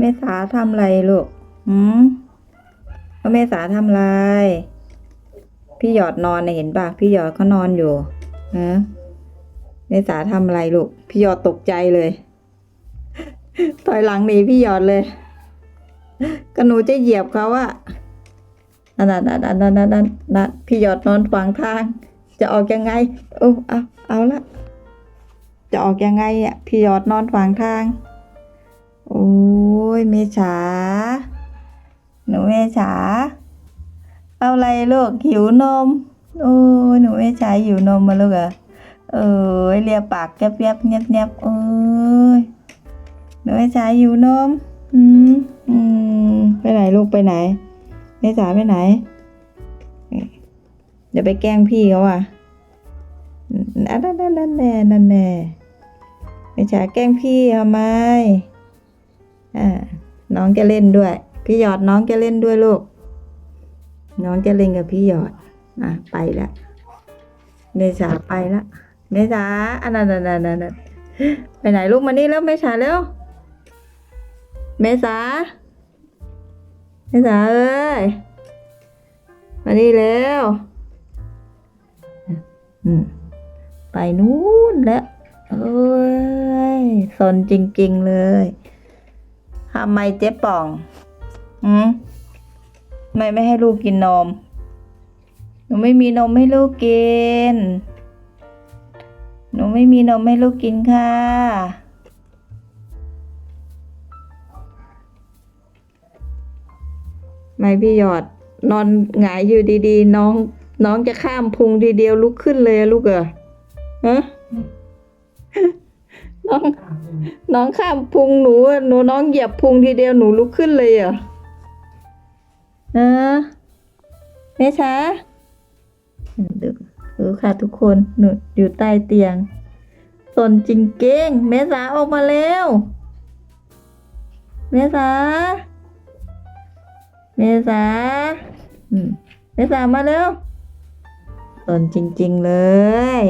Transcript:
เมษาทำไรลูกหืมว่าเมษาทำไรพี่หยอดนอนเนี่ยเห็นปะพี่หยอดเขานอนอยู่ฮะเมษาทำอะไรลูก พี่หยอดตกใจเลยถอยหลังหนีพี่หยอดเลยก็หนูจะเหยียบเขาอะนั่นนั่นนั่นนั่นนั่นนั่นนั่นพี่หยอดนอนขวางทาง จะออกยังไงโอ้เอาเอาละจะออกยังไงอะพี่หยอดนอนขวางทาง โอ้ ยเมษาหนูเมษาเอาอะไรลูกหิวนมโอ้ยหนูเมษาหิวนมมาลูกเหรอเอ้ยเลียปากแยบแยบเงียบเงียบโอ้ยหนูเมษาหิวนมอืมอืมไปไหนลูกไปไหนเมษาไปไหนเดี๋ยวไปแกล้งพี่เขาอะนั่นนั่นนั่นั่นแน่นั่นแน่เมษาแกล้งพี่ทำไม น้องจะเล่นด้วย พี่หยอดน้องจะเล่นด้วยลูก น้องจะเล่นกับพี่หยอด อะไปละเมษาไปละเมษาอันนั้นนั่นนั่นไปไหนลูกมานี่แล้วเมษาแล้วเมษาเมษาเอ้ยมานี่แล้วอืมไปนู้นแล้วเอ้ยสนจริง ๆ เลย ทำไมเจ๊ป่องอืมทำไมไม่ให้ลูกกินนม หนูไม่มีนมให้ลูกกิน หนูไม่มีนมให้ลูกกินค่ะ ไม่พี่หยอด นอนหงายอยู่ดีๆ น้อง น้องจะข้ามพุงทีเดียวลุกขึ้นเลยลูกเหรอฮะ น้องน้องข้ามพุงหนูอะหนูน้องเหยียบพุงทีเดียวหนูลุกขึ้นเลยเหรอเออเมชาดูดูค่ะทุกคนหนูอยู่ใต้เตียงสนจริงเก้งเมษาออกมาแล้วเมษาเมษาเมษามาเร็วสนจริง ๆ เลย